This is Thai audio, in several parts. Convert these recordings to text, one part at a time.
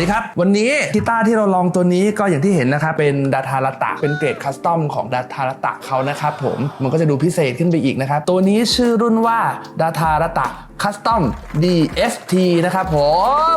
ดีครับ วันนี้กีตาร์ที่เราลองตัวนี้ก็อย่างที่เห็นนะครับเป็นดาทารัตะเป็นเกรดคัสตอมของดาทารัตะเขานะครับผมมันก็จะดูพิเศษขึ้นไปอีกนะครับตัวนี้ชื่อรุ่นว่าดาทารัตะคัสตอม DST นะครับผ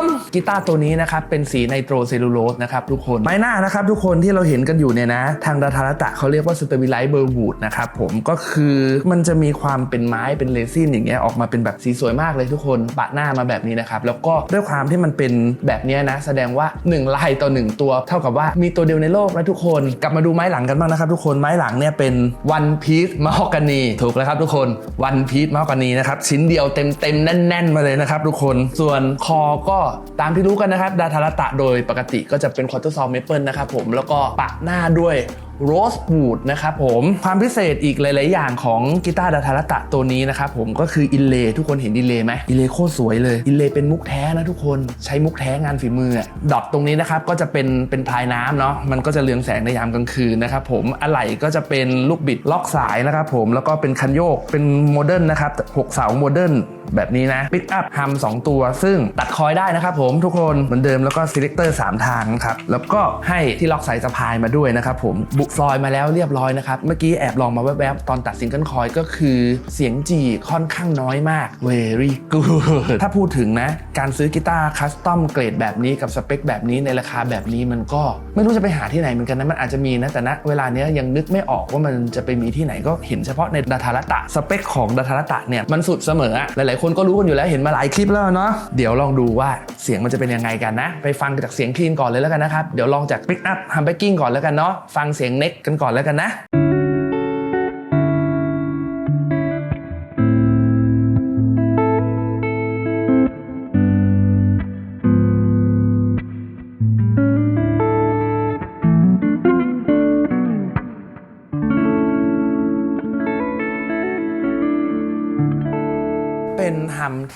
มกีตาร์ตัวนี้นะครับเป็นสีไนโตรเซลลูโลสนะครับทุกคนไม้หน้านะครับทุกคนที่เราเห็นกันอยู่เนี่ยนะ ทางดาทารตะเขาเรียกว่าสเตอร์ i ไลท์เบอร์วูดนะครับผมก็คือมันจะมีความเป็นไม้เป็นเรซินอย่างเงี้ยออกมาเป็นแบบสีสวยมากเลยทุกคนปะหน้ามาแบบนี้นะครับ แล้วก็ด้วยความที่มันเป็นแบบนี้นะ แสดงว่า1ลายต่อ 1 ตัว เท่ากับว่ามีตัวเดียวในโลกนะทุกคนกลับมาดูไม้หลังกันบ้างนะครับทุกคนไม้หลังเนี่ยเป็นวันพีซม a ฮอกกานีถูกแล้วครับทุกคนวันพีซม a ฮอกกานีนะครับชิ้นเดียวเต็มเต็มๆแน่น ๆ มาเลยนะครับทุกคนส่วนคอก็ตามที่รู้กันนะครับดาทารตะโดยปกติก็จะเป็นควอเตอร์ซอลเมเปิลนะครับผมแล้วก็ปะหน้าด้วย โรสบูดนะครับผมความพิเศษอีกหลาย ๆ อย่างของกีตาร์ดาทารัตะตัวนี้นะครับผมก็คืออินเลทุกคนเห็นอินเลไหมอินเลโคตรสวยเลยอินเลเป็นมุกแท้นะทุกคนใช้มุกแท้งานฝีมืออะดอทตรงนี้นะครับก็จะเป็นเป็นพลายน้ำเนาะมันก็จะเรืองแสงในยามกลางคืนนะครับผมอะไหล่ก็จะเป็นลูกบิดล็อกสายนะครับผมแล้วก็เป็นคันโยกเป็นโมเดิร์นนะครับหกเสาโมเดิร์นแบบนี้นะปิกอัพฮัม2ตัว ซึ่งตัดคอยได้นะครับผมทุกคนเหมือนเดิมแล้วก็ซีเล c เตอร์3ทางนะครับแล้วก็ให้ที่ล็อกสายสะพายมาด้วยนะครับผมบุฟลอยมาแล้วเรียบร้อยนะครับ เมื่อกี้แอบลองมาแวบๆ ตอนตัดซิงเกิลคอยก็คือเสียงจีค่อนข้างน้อยมาก very good ถ้าพูดถึงนะ การซื้อกีตาร์คัสตอมเกรดแบบนี้กับสเปคแบบนี้ในราคาแบบนี้มันก็ไม่รู้จะไปหาที่ไหนเหมือนกันนะมันอาจจะมีนะแต่ณเวลาเนี้ยยังนึกไม่ออกว่ามันจะไปมีที่ไหนก็เห็นเฉพาะในดาทารัตะสเปคของดาทารัตะเนี่ยมันสุดเสมอหลายๆ คนก็รู้กันอยู่แล้วเห็นมาหลายคลิปแล้วเนาะเดี๋ยวลองดูว่าเสียงมันจะเป็นยังไงกันนะ ไปฟังจากเสียงคลีนก่อนเลยแล้วกันนะครับเดี๋ยวลองจากปิกอัพฮัมแบกกิ้งก่อนแล้วกันเนาะฟังเสียงเน็กกันก่อนแล้วกันนะ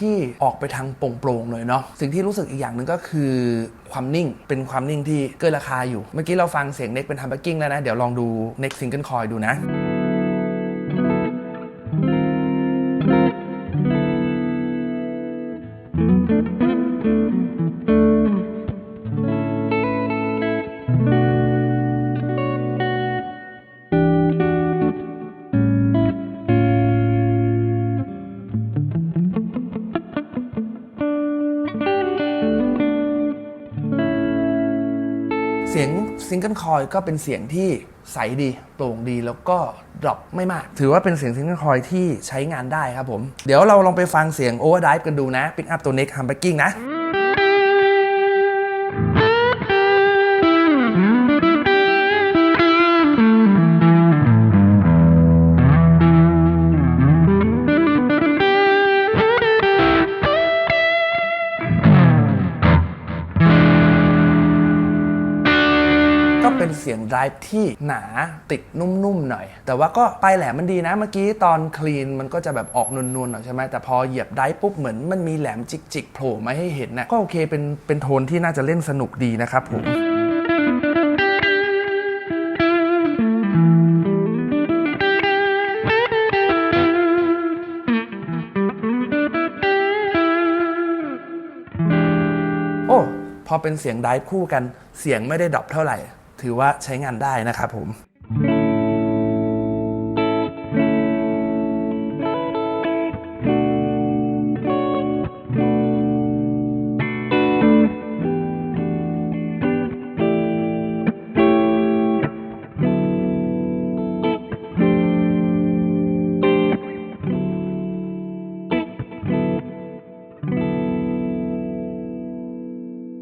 ที่ออกไปทางโปร่งๆเลยเนาะสิ่งที่รู้สึกอีกอย่างหนึ่งก็คือความนิ่งเป็นความนิ่งที่เกินราคาอยู่ เมื่อกี้เราฟังเสียงเน็กเป็นฮัมเบกกิ้งแล้วนะ เดี๋ยวลองดูเน็กซิงเกิลคอยดูนะ ซิงเกิลคอยก็เป็นเสียงที่ใสดีโปร่งดีแล้วก็ดรอปไม่มาก ถือว่าเป็นเสียงซิงเกิลคอยที่ใช้งานได้ครับผม เดี๋ยวเราลองไปฟังเสียงโอเวอร์ไดฟ์กันดูนะปิกอัพตัวเน็กฮัมเบกกิ้งนะ สียงไดรฟ์ที่หนาติดนุ่มๆหน่อย แต่ว่าก็ปลายแหลมมันดีนะเมื่อกี้ตอนคลีนมันก็จะแบบออกนวลๆหน่อยใช่ไหมแต่พอเหยียบไดรฟ์ปุ๊บเหมือนมันมีแหลมจิกๆโผล่มาให้เห็นนะก็โอเคเป็นเป็นโทนที่น่าจะเล่นสนุกดีนะครับผมโอ้พอเป็นเสียงไดฟ์คู่กันเสียงไม่ได้ดรอปเท่าไหร่ ถือว่าใช้งานได้นะครับผม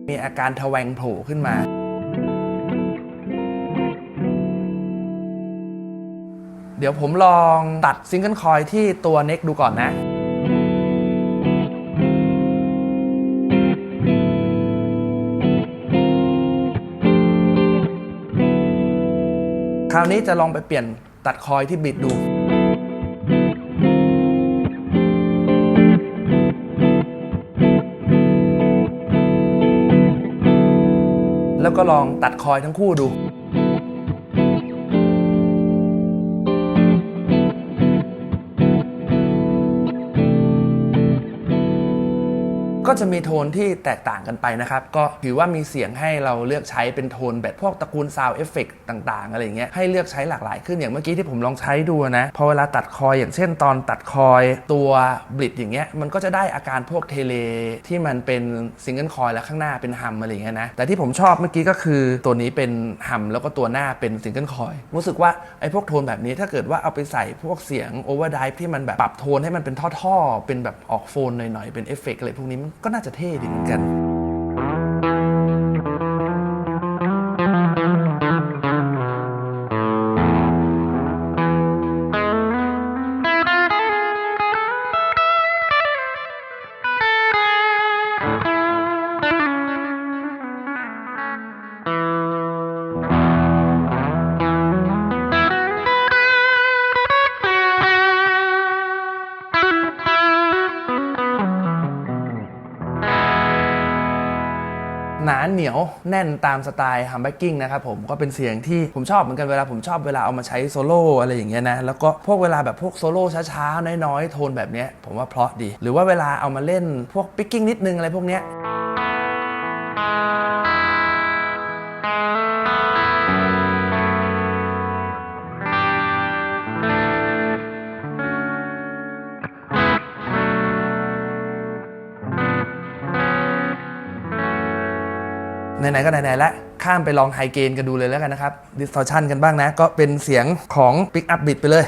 มีอาการทแวงโผล่ขึ้นมา เดี๋ยวผมลองตัดซิงเกิลคอยที่ตัวเน็กดูก่อนนะคราวนี้จะลองไปเปลี่ยนตัดคอยที่บิดดู แล้วก็ลองตัดคอยทั้งคู่ดู ก็จะมีโทนที่แตกต่างกันไปนะครับ ก็ถือว่ามีเสียงให้เราเลือกใช้เป็นโทนแบบพวกตระกูลซาวเอฟเฟกต่างๆ อะไรอย่างเงี้ยให้เลือกใช้หลากหลายขึ้นอย่างเมื่อกี้ที่ผมลองใช้ดูนะพอเวลาตัดคอยอย่างเช่นตอนตัดคอยตัวบลิดอย่างเงี้ยมันก็จะได้อาการพวกเทเลที่มันเป็นซิงเกิลคอยแล้วข้างหน้าเป็นฮัมอะไรอย่างเงี้ยนะแต่ที่ผมชอบเมื่อกี้ก็คือตัวนี้เป็นฮัมแล้วก็ตัวหน้าเป็นซิงเกิลคอยรู้สึกว่าไอ้พวกโทนแบบนี้ถ้าเกิดว่าเอาไปใส่พวกเสียงโอเวอร์ไดที่มันแบบปรับโทนให้มันเป็นท่อๆเป็นแบบออกโฟนหน่อยๆเป็นเอฟเฟกอะไรพวกนี้มันก็น่าจะเท่ดีเหมือนกัน เหนียวแน่นตามสไตล์ฮัมแบกกิ้งนะครับผมก็เป็นเสียงที่ผมชอบเหมือนกันเวลาผมชอบเวลาเอามาใช้โซโล่อะไรอย่างเงี้ยนะแล้วก็พวกเวลาแบบพวกโซโล่ช้าๆน้อยๆโทนแบบเนี้ยผมว่าเพราะดี หรือว่าเวลาเอามาเล่นพวกปิกกิ้งนิดนึงอะไรพวกเนี้ย ไหนๆก็ไหนๆแล้วข้ามไปลองไฮเกนกันดูเลยแล้วกันนะครับดิสทอร์ชันกันบ้างนะ ก็เป็นเสียงของ Pick Up Bit ไปเลย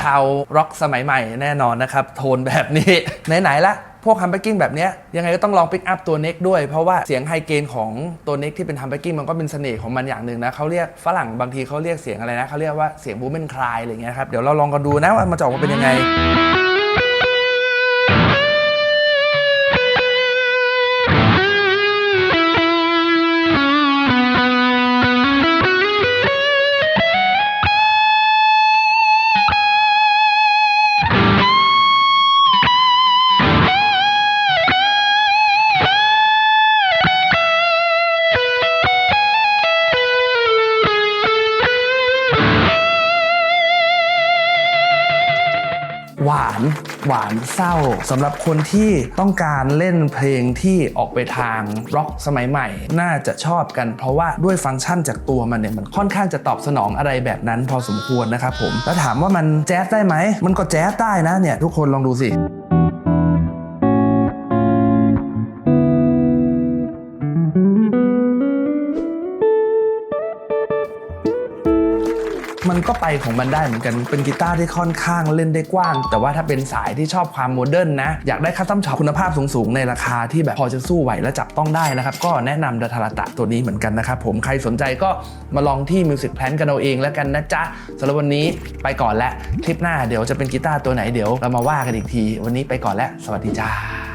ชาวร็อกสมัยใหม่แน่นอนนะครับ โทนแบบนี้ ไหนๆละพวกฮัมเบ g กิ้งแบบนี้ยังไงก็ต้องลองปิกอัพตัวเน็กด้วย เพราะว่าเสียงไฮเกนของตัวเน็กที่เป็นฮัมเบ g กิ้งมันก็เป็นเสน่ห์ของมันอย่างหนึ่งนะเขาเรียกฝรั่งบางทีเขาเรียกเสียงอะไรนะเขาเรียกว่าเสียงบูมเบนคลายอะไรเงี้ยครับเดี๋ยวเราลองกันดูนะว่ามันจะออกมาเป็นยังไง หวานหวานเศร้าสำหรับคนที่ต้องการเล่นเพลงที่ออกไปทางร็อกสมัยใหม่ น่าจะชอบกัน เพราะว่าด้วยฟังก์ชันจากตัวมันเนี่ยมันค่อนข้างจะตอบสนองอะไรแบบนั้นพอสมควรนะครับผมแล้วถามว่ามันแจ๊สได้ไหมมันก็แจ๊สได้นะเนี่ยทุกคนลองดูสิ ก็ไปของมันได้เหมือนกัน เป็นกีตาร์ที่ค่อนข้างเล่นได้กว้าง แต่ว่าถ้าเป็นสายที่ชอบความโมเดิร์นนะ อยากได้คัสตัมช็อปคุณภาพสูงๆ ในราคาที่แบบพอจะสู้ไหวและจับต้องได้นะครับ ก็แนะนำดัทาราตะตัวนี้เหมือนกันนะครับผม ใครสนใจก็มาลองที่ Music Plan กันเอาเองแล้วกันนะจ๊ะสำหรับวันนี้ไปก่อนแล้วคลิปหน้าเดี๋ยวจะเป็นกีตาร์ตัวไหนเดี๋ยวเรามาว่ากันอีกที วันนี้ไปก่อนแล้วสวัสดีจ้า